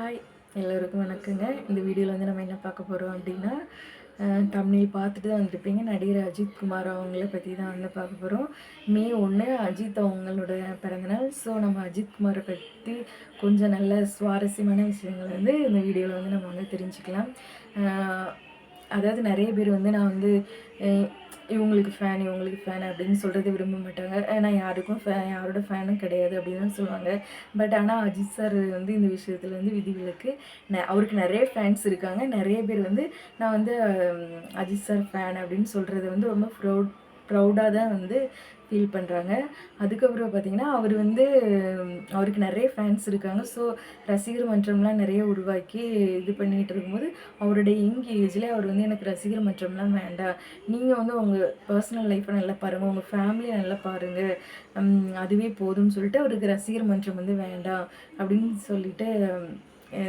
Hi எல்லோருக்கும் வணக்கங்க. இந்த வீடியோவில் வந்து நம்ம என்ன பார்க்க போகிறோம் அப்படின்னா தமிழில் பார்த்துட்டு தான் வந்திருப்பீங்க. நடிகர் அஜித் குமார் அவங்கள பற்றி தான் வந்து பார்க்க போகிறோம் மே ஒன்று அஜித் அவங்களோட பிறந்தநாள் ஸோ நம்ம அஜித் குமாரை பற்றி கொஞ்சம் நல்ல சுவாரஸ்யமான விஷயங்கள் வந்து இந்த வீடியோவில் வந்து நம்ம வந்து தெரிஞ்சுக்கலாம். அதாவது நிறைய பேர் வந்து நான் வந்து இவங்களுக்கு ஃபேன் இவங்களுக்கு ஃபேன் அப்படின்னு சொல்கிறது விரும்ப மாட்டாங்க. ஏன்னா யாருக்கும் ஃபே யாரோட ஃபேனும் கிடையாது அப்படின்னு சொல்லுவாங்க. பட் ஆனால் அஜித் சார் வந்து இந்த விஷயத்தில் வந்து விதிவிலக்கு ந அவருக்கு நிறைய ஃபேன்ஸ் இருக்காங்க. நிறைய பேர் வந்து நான் வந்து அஜித் சார் ஃபேன் அப்படின்னு சொல்கிறது வந்து ரொம்ப ப்ரௌட் ப்ரௌடாக தான் வந்து ஃபீல் பண்ணுறாங்க அதுக்கப்புறம் பார்த்திங்கன்னா அவர் வந்து அவருக்கு நிறைய ஃபேன்ஸ் இருக்காங்க. ஸோ ரசிகர் மன்றம்லாம் நிறைய உருவாக்கி இது பண்ணிகிட்டு இருக்கும்போது அவருடைய யங் ஏஜில் அவர் வந்து எனக்கு ரசிகர் மன்றம்லாம் வேண்டாம். நீங்கள் வந்து உங்கள் பர்சனல் லைஃப்பை நல்லா பாருங்கள் உங்கள் ஃபேமிலியை நல்லா பாருங்கள் அதுவே போதும்னு சொல்லிட்டு அவருக்கு ரசிகர் மன்றம் வந்து வேண்டாம் அப்படின்னு சொல்லிட்டு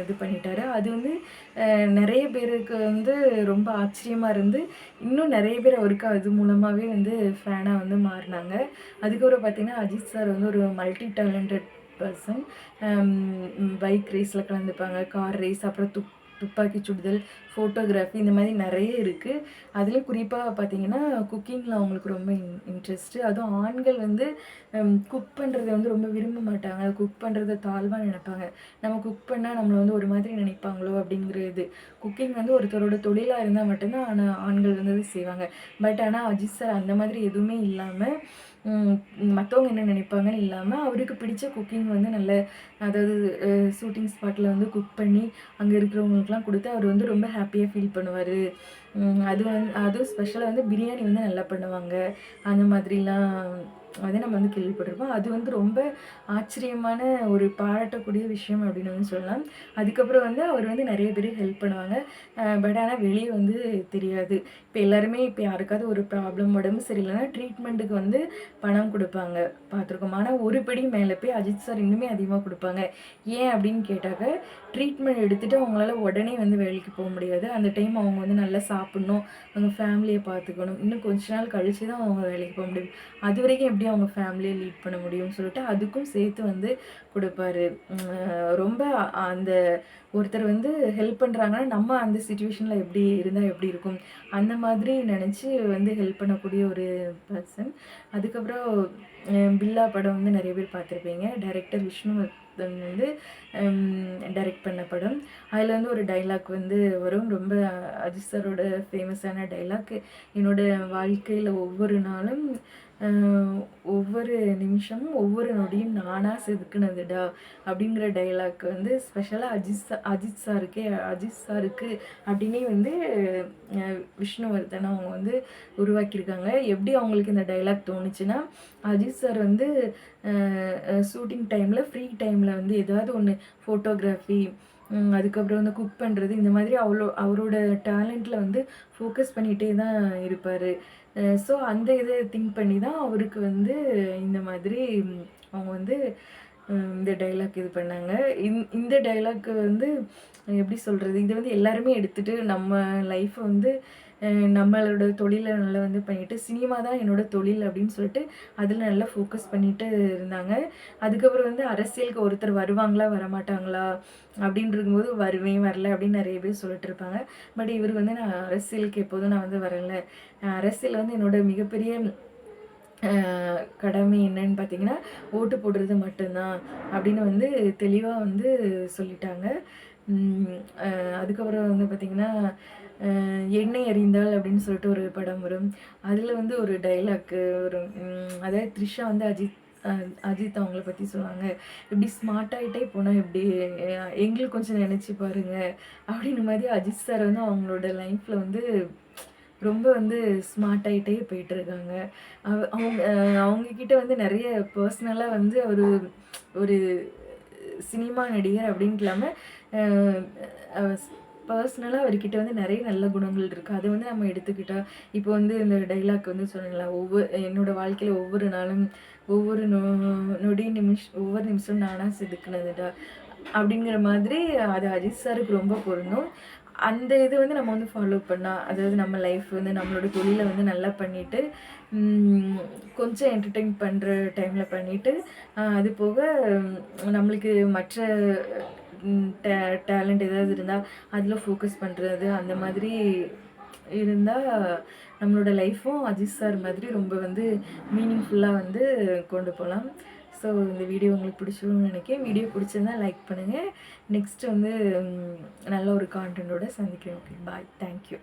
இது பண்ணிட்டாரு. அது வந்து நிறைய பேருக்கு வந்து ரொம்ப ஆச்சரியமாக இருந்து இன்னும் நிறைய பேர் அவருக்கு அது மூலமாகவே வந்து ஃபேனாக வந்து மாறினாங்க. அதுக்கப்புறம் பார்த்திங்கன்னா அஜித் சார் வந்து ஒரு மல்டி டேலண்டட் பர்சன் பைக் ரேஸில் கலந்துப்பாங்க கார் ரேஸ் அப்புறம் துப் துப்பாக்கி சுடுதல் ஃபோட்டோகிராஃபி இந்த மாதிரி நிறைய இருக்குது அதுலேயும் குறிப்பாக பார்த்தீங்கன்னா குக்கிங்கில் அவங்களுக்கு ரொம்ப இன் இன்ட்ரெஸ்ட்டு அதுவும் ஆண்கள் வந்து குக் பண்ணுறத வந்து ரொம்ப விரும்ப மாட்டாங்க. குக் பண்ணுறத தாழ்வாக நினைப்பாங்க. நம்ம குக் பண்ணால் நம்மளை வந்து ஒரு மாதிரி நினைப்பாங்களோ அப்படிங்கிறது குக்கிங் வந்து ஒருத்தரோட தொழிலாக இருந்தால் மட்டும்தான் ஆனால் ஆண்கள் வந்து அதை செய்வாங்க. பட் ஆனால் அஜித் சார் அந்த மாதிரி எதுவுமே இல்லாமல் மற்றவங்க என்ன நினைப்பாங்கன்னு இல்லாமல் அவருக்கு பிடிச்ச குக்கிங் வந்து நல்ல அதாவது ஷூட்டிங் ஸ்பாட்டில் வந்து குக் பண்ணி அங்கே இருக்கிறவங்களுக்குலாம் கொடுத்து அவர் வந்து ரொம்ப ஹாப்பியாக ஃபீல் பண்ணுவார். அது வந்து அதுவும் ஸ்பெஷலாக வந்து பிரியாணி வந்து நல்லா பண்ணுவாங்க. அந்த மாதிரிலாம் அதை நம்ம வந்து கேள்விப்பட்டிருப்போம். அது வந்து ரொம்ப ஆச்சரியமான ஒரு பாராட்டக்கூடிய விஷயம் அப்படின்னு வந்து சொல்லலாம். அதுக்கப்புறம் வந்து அவர் வந்து நிறைய பேருக்கு ஹெல்ப் பண்ணுவாங்க. பட் ஆனால் வெளியே வந்து தெரியாது. இப்போ எல்லாருமே இப்போ யாருக்காவது ஒரு ப்ராப்ளம் உடம்பு சரியில்லைன்னா ட்ரீட்மெண்ட்டுக்கு வந்து பணம் கொடுப்பாங்க. பார்த்துருக்கோம்? ஆனால் ஒரு படி மேலே போய் அஜித் சார் இன்னுமே அதிகமாக கொடுப்பாங்க. ஏன் அப்படின்னு கேட்டாக்க ட்ரீட்மெண்ட் எடுத்துகிட்டு அவங்களால உடனே வந்து வேலைக்கு போக முடியாது. அந்த டைம் அவங்க வந்து நல்லா சாப்பிட்ணும். அவங்க ஃபேமிலியை பார்த்துக்கணும். இன்னும் கொஞ்ச நாள் கழித்து தான் அவங்க வேலைக்கு போக முடியும். அது வரைக்கும் எப்படி அவங்க ஃபேமிலியை லீட் பண்ண முடியும்னு சொல்லிட்டு அதுக்கும் சேர்த்து வந்து கொடுப்பாரு. ரொம்ப அந்த ஒருத்தர் வந்து ஹெல்ப் பண்ணுறாங்கன்னா நம்ம அந்த சுச்சுவேஷனில் எப்படி இருந்தால் எப்படி இருக்கும்? அந்த மாதிரி நினச்சி வந்து ஹெல்ப் பண்ணக்கூடிய ஒரு பர்சன் அதுக்கப்புறம் பில்லா படம் வந்து நிறைய பேர் பார்த்துருப்பீங்க. டைரக்டர் விஷ்ணுவர்தன் வந்து டைரக்ட் பண்ண படம் அதில் வந்து ஒரு டைலாக் வந்து வரும். ரொம்ப அஜித் சாரோட ஃபேமஸான டைலாக் என்னோட வாழ்க்கையில் ஒவ்வொரு நாளும் ஒவ்வொரு நிமிஷமும் ஒவ்வொரு நொடியும் நானாக செதுக்குனதுடா அப்படிங்கிற டைலாக் வந்து ஸ்பெஷலாக அஜித் சா அஜித் சாருக்கே அஜித் சாருக்கு அப்படின்னே வந்து விஷ்ணுவர்தன் அவங்க வந்து உருவாக்கியிருக்காங்க. எப்படி அவங்களுக்கு இந்த டைலாக் தோணுச்சுன்னா அஜித் சார் வந்து ஷூட்டிங் டைமில் ஃப்ரீ டைமில் வந்து ஏதாவது ஒன்று ஃபோட்டோகிராஃபி அதுக்கப்புறம் வந்து குக் பண்ணுறது இந்த மாதிரி அவ்வளோ அவரோட டேலண்ட்டில் வந்து ஃபோக்கஸ் பண்ணிகிட்டே தான் இருப்பார். ஸோ அந்த இதை திங்க் பண்ணி தான் அவருக்கு வந்து இந்த மாதிரி அவங்க வந்து இந்த டைலாக் இது பண்ணாங்க. இந் இந்த டைலாக் வந்து எப்படி சொல்கிறது இது வந்து எல்லாருமே எடுத்துகிட்டு நம்ம லைஃப்பை வந்து நம்மளோட தொழிலை நல்லா வந்து பண்ணிட்டு சினிமா தான் என்னோட தொழில் அப்படின்னு சொல்லிட்டு அதில் நல்லா ஃபோக்கஸ் பண்ணிட்டு இருந்தாங்க. அதுக்கப்புறம் வந்து அரசியலுக்கு ஒருத்தர் வருவாங்களா வரமாட்டாங்களா அப்படின்னு இருக்கும்போது வருவேன் வரல அப்படின்னு நிறைய பேர் சொல்லிட்டு இருப்பாங்க. பட் இவர் வந்து நான் அரசியலுக்கு எப்போதும் நான் வந்து வரலை. அரசியல் வந்து என்னோட மிகப்பெரிய கடமை என்னன்னு பார்த்தீங்கன்னா ஓட்டு போடுறது மட்டும்தான் அப்படின்னு வந்து தெளிவாக வந்து சொல்லிட்டாங்க. அதுக்கப்புறம் வந்து பார்த்திங்கன்னா எண்ணெய் எறிந்தால் அப்படின்னு சொல்லிட்டு ஒரு படம் வரும். அதில் வந்து ஒரு டைலாக்கு ஒரு அதாவது த்ரிஷா வந்து அஜித் அஜித் அவங்கள பற்றி சொல்லுவாங்க. இப்படி ஸ்மார்ட் ஆகிட்டே போனால் இப்படி எங்களுக்கு கொஞ்சம் நினச்சி பாருங்கள் அப்படின்னு மாதிரி அஜித் சார் வந்து அவங்களோட லைஃப்பில் வந்து ரொம்ப வந்து ஸ்மார்ட் ஆகிட்டே போயிட்டு இருக்காங்க அவ- அவங்க அவங்கக்கிட்ட அவங்க வந்து நிறைய பர்சனலாக வந்து ஒரு ஒரு சினிமா நடிகர் அப்படின்ட்டு இல்லாமல் பர்சனலாக அவர்கிட்ட வந்து நிறைய நல்ல குணங்கள் இருக்குது அதை வந்து நம்ம எடுத்துக்கிட்டால் இப்போ வந்து இந்த டைலாக் வந்து சொன்னீங்களா ஒவ்வொரு என்னோடய வாழ்க்கையில் ஒவ்வொரு நாளும் ஒவ்வொரு நொ நொடி நிமிஷம் ஒவ்வொரு நிமிஷம் நானாக செதுக்குனதுடா அப்படிங்கிற மாதிரி அது அஜித் சாருக்கு ரொம்ப பொருந்தும். அந்த இது வந்து நம்ம வந்து ஃபாலோ பண்ணால் அதாவது நம்ம லைஃப் வந்து நம்மளோட தொழிலை வந்து நல்லா பண்ணிவிட்டு கொஞ்சம் என்டர்டெயின் பண்ணுற டைமில் பண்ணிவிட்டு அது போக நம்மளுக்கு மற்ற டே டேலண்ட் ஏதாவது இருந்தால் அதில் ஃபோக்கஸ் பண்ணுறது அந்த மாதிரி இருந்தால் நம்மளோட லைஃப்பும் அஜித் சார் மாதிரி ரொம்ப வந்து மீனிங்ஃபுல்லாக வந்து கொண்டு போகலாம் ஸோ இந்த வீடியோ உங்களுக்கு பிடிச்சிரும்னு நினைக்கிறேன். வீடியோ பிடிச்சிருந்தா லைக் பண்ணுங்கள் நெக்ஸ்ட் வந்து நல்ல ஒரு கான்டென்ட்டோட சந்திக்கிறேன். Okay bye thank you